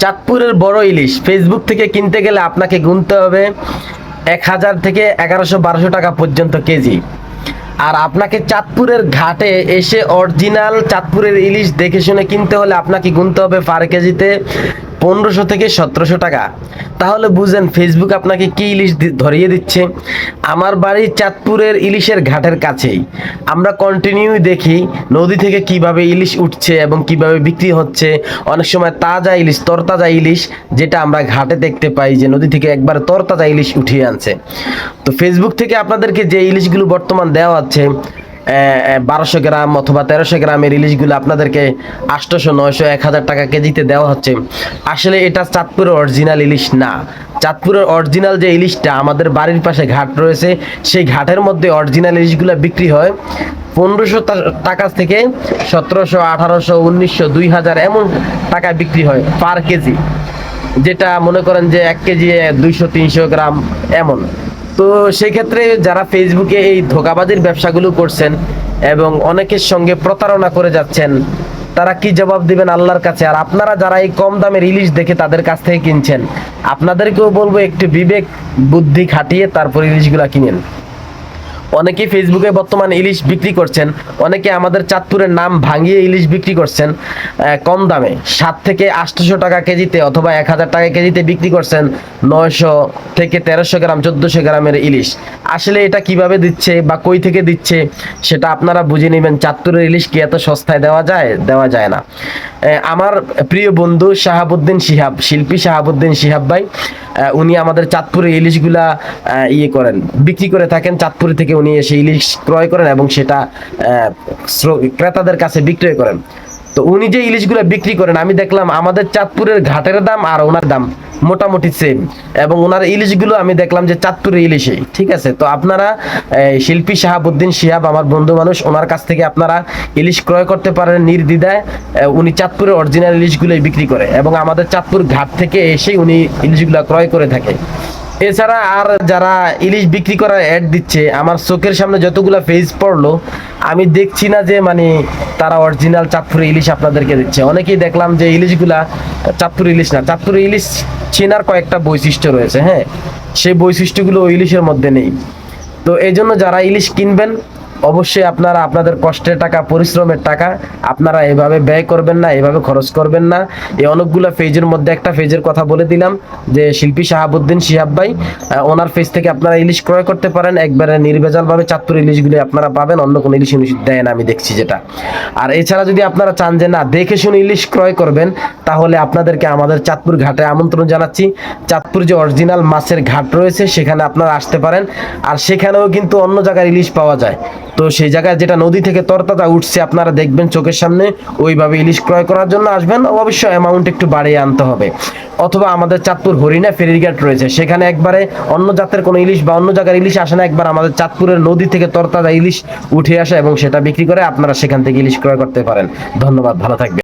চাঁদপুরের বড় ইলিশ। ফেসবুক থেকে কিনতে গেলে আপনাকে গুনতে হবে এক হাজার থেকে এগারোশো বারোশো টাকা পর্যন্ত কেজি। আর আপনাকে চাঁদপুরের ঘাটে এসে অরিজিনাল চাঁদপুরের ইলিশ দেখে শুনে কিনতে হলে আপনাকে গুনতে হবে পার কেজিতে পনেরোশো থেকে সতেরোশো টাকা। তাহলে বুঝেন ফেসবুক আপনাকে কি ইলিশ ধরিয়ে দিচ্ছে? আমার বাড়ি চাঁদপুরের ইলিশের ঘাটের কাছেই। আমরা কন্টিনিউ দেখি নদী থেকে কীভাবে ইলিশ উঠছে এবং কীভাবে বিক্রি হচ্ছে। অনেক সময় তাজা ইলিশ, তরতাজা ইলিশ, যেটা আমরা ঘাটে দেখতে পাই যে নদী থেকে একবার তরতাজা ইলিশ উঠিয়ে আনছে। তো ফেসবুক থেকে আপনাদেরকে যে ইলিশগুলো বর্তমান দেওয়া হচ্ছে বারোশো গ্রাম অথবা তেরোশো গ্রামের ইলিশগুলো আপনাদেরকে আটশোশো, নয়শো, এক হাজার টাকা কেজিতে দেওয়া হচ্ছে। আসলে এটা চাঁদপুরের অরিজিনাল ইলিশ না। চাঁদপুরের অরিজিনাল যে ইলিশটা আমাদের বাড়ির পাশে ঘাট রয়েছে, সেই ঘাটের মধ্যে অরিজিনাল ইলিশগুলো বিক্রি হয় পনেরোশো টাকা থেকে সতেরোশো, আঠারোশো, উনিশশো, দুই হাজার এমন টাকা বিক্রি হয় পার কেজি। যেটা মনে করেন যে এক কেজি দুইশো, তিনশো গ্রাম এমন। তো সেক্ষেত্রে যারা ফেসবুকে এই ধোকাবাজির ব্যবসাগুলো করছেন এবং অনেকের সঙ্গে প্রতারণা করে যাচ্ছেন, তারা কি জবাব দিবেন আল্লাহর কাছে? আর আপনারা যারা এই কম দামের ইলিশ দেখে তাদের কাছ থেকে কিনছেন, আপনাদেরকেও বলব একটু বিবেক, বুদ্ধি খাটিয়ে তারপর ইলিশগুলা কিনেন। অনেকেই ফেসবুকে বর্তমানে ইলিশ বিক্রি করছেন, অনেকে আমাদের চাঁদপুরের নাম ভাঙিয়ে ইলিশ বিক্রি করছেন কম দামে। সাত থেকে আটশোশো টাকা কেজিতে অথবা এক হাজার টাকা কেজিতে বিক্রি করছেন নয়শো থেকে তেরোশো গ্রাম, চোদ্দোশো গ্রামের ইলিশ। আসলে এটা কীভাবে দিচ্ছে বা কই থেকে দিচ্ছে, সেটা আপনারা বুঝে নেবেন। চাঁদপুরের ইলিশ কি এত সস্তায় দেওয়া যায়? দেওয়া যায় না। আমার প্রিয় বন্ধু শাহাবুদ্দিন শিহাব, শিল্পী শাহাবুদ্দিন শিহাব ভাই উনি আমাদের চাঁদপুরের ইলিশগুলা ইয়ে করেন, বিক্রি করে থাকেন চাঁদপুর থেকে উনি এসে ইলিশ ক্রয় করেন এবং সেটা ক্রেতাদের কাছে বিক্রয় করেন। তো উনি যে ইলিশগুলো বিক্রি করেন, আমি দেখলাম আমাদের চাঁদপুরের ঘাটের দাম আর ওনার দাম মোটামুটি সেম এবং ওনার ইলিশগুলো আমি দেখলাম যে চাঁদপুরের ইলিশই ঠিক আছে? তো আপনারা শিল্পী শাহাবুদ্দিন শিহাব, আমার বন্ধু মানুষ, ওনার কাছ থেকে আপনারা ইলিশ ক্রয় করতে পারেন নির্দ্বিধায়। উনি চাঁদপুরের অরিজিনাল ইলিশগুলোই বিক্রি করে এবং আমাদের চাঁদপুর ঘাট থেকে এসেই উনি ইলিশগুলো ক্রয় করে থাকে। এছাড়া আর যারা ইলিশ বিক্রি করার অ্যাড দিচ্ছে, আমার চোখের সামনে যতগুলো পেজ পড়ল, আমি দেখছি না যে মানে তারা অরিজিনাল চাঁদপুরি ইলিশ আপনাদেরকে দিচ্ছে। অনেকেই দেখলাম যে ইলিশগুলা চাঁদপুরি ইলিশ না, চাঁদপুরি ইলিশ চেনার কয়েকটা বৈশিষ্ট্য রয়েছে হ্যাঁ? সেই বৈশিষ্ট্যগুলো ইলিশের মধ্যে নেই। তো এই জন্য যারা ইলিশ কিনবেন অবশ্যই আপনারা আপনাদের কষ্টের টাকা, পরিশ্রমের টাকা আপনারা এভাবে ব্যয় করবেন না, এভাবে খরচ করবেন না। এই অনেকগুলো ফেজের মধ্যে একটা ফেজের কথা বলে দিলাম যে শিল্পী শাহাবুদ্দিন শিহাব ভাই ওনার ফেজ থেকে আপনারা ইলিশ ক্রয় করতে পারেন। একবারে নির্ভেজালভাবে চাঁদপুর ইলিশগুলি আপনারা পাবেন, অন্য কোনো ইলিশ ইলিশ দেয় না, আমি দেখছি যেটা। আর এছাড়া যদি আপনারা চান যে না, দেখে শুনে ইলিশ ক্রয় করবেন, তাহলে আপনাদেরকে আমাদের চাঁদপুর ঘাটে আমন্ত্রণ জানাচ্ছি। চাঁদপুর যে অরিজিনাল মাছের ঘাট রয়েছে, সেখানে আপনারা আসতে পারেন। আর সেখানেও কিন্তু অন্য জায়গায় ইলিশ পাওয়া যায়। তো সেই জায়গায় যেটা নদী থেকে তরতাজা উঠছে, আপনারা দেখবেন চোখের সামনে, ওইভাবে ইলিশ ক্রয় করার জন্য আসবেন। অবশ্যই অ্যামাউন্ট একটু বাড়িয়ে আনতে হবে। অথবা আমাদের চাঁদপুর হরিণা ফেরিঘাট রয়েছে, সেখানে একবারে অন্য জাতের কোনো ইলিশ বা অন্য জায়গার ইলিশ আসে না, একবার আমাদের চাঁদপুরের নদী থেকে তরতাজা ইলিশ উঠে আসে এবং সেটা বিক্রি করে আপনারা সেখান থেকে ইলিশ ক্রয় করতে পারেন। ধন্যবাদ, ভালো থাকবেন।